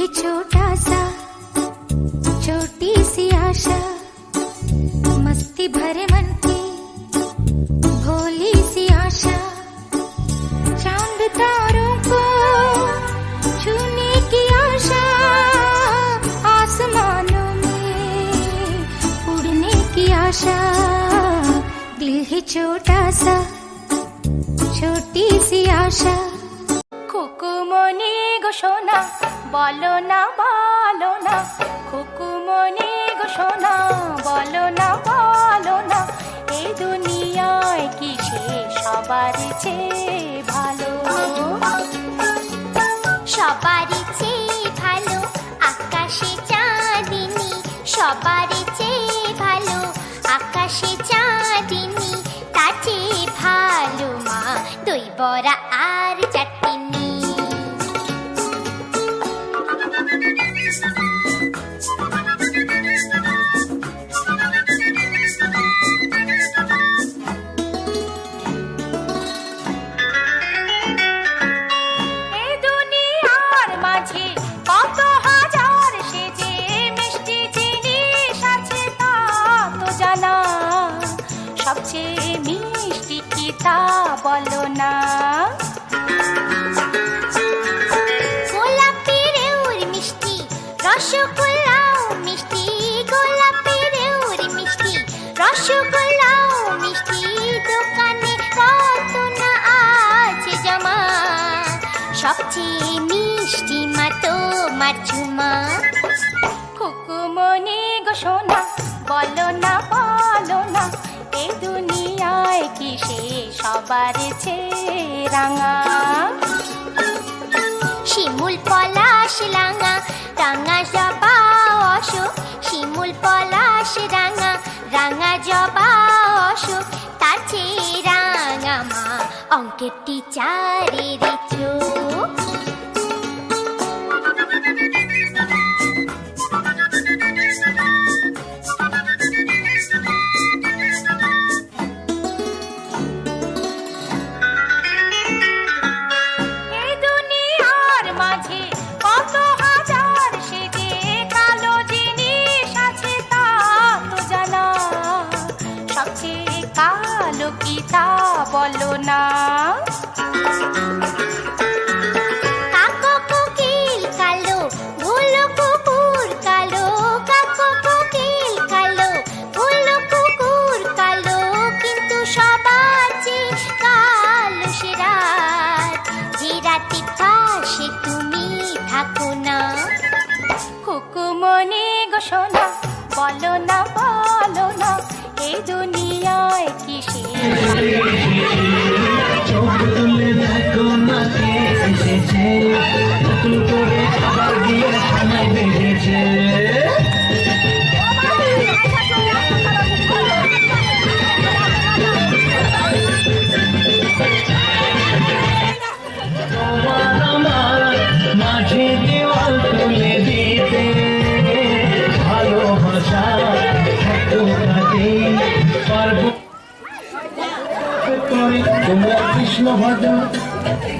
मुझे छोटा सा छोटी सी आशा मस्ती भरे मन की भोली सी आशा चांद तारों को छूने की आशा आसमानों में उड़ने की आशा दिल ही छोटा सा छोटी सी आशा कोको मोने घोषणा বলো না বলো না খুকুমনি গো সোনা বলো না বলো না এই দুনিয়ায় কি সে সবার চেয়ে ভালো? সবারই চেয়ে ভালো, আকাশে চাঁদিনী সবারই চেয়ে ভালো, আকাশে চাঁদিনী, তার চেয়ে ভালো মা, দই বড়া আর সোনা বলো না বলো না এই দুনিয়ায় কি সে সবার রাঙা শিমুল পলাশ রাঙা রাঙা জবা অশোক, শিমুল পলাশ রাঙা রাঙা জবা অশোক, তার চেয়ে রাঙা মা অঙ্কের টিচারের সোনা কৃষ্ণ ভদ্র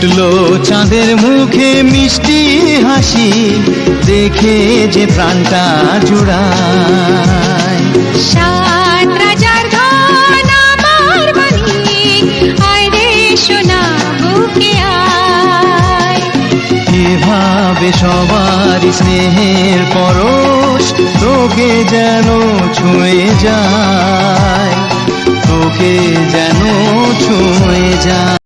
ফুটলো চাঁদের মুখে মিষ্টি হাসি দেখে যে প্রাণটা জুড়ায়। সাত রাজার ধন আমার মানিক আয় রে সোনা বুকে আয়। এভাবে সবার স্নেহের পরশ তোকে যেন ছুঁয়ে যায় তোকে যেন ছুঁয়ে যায়।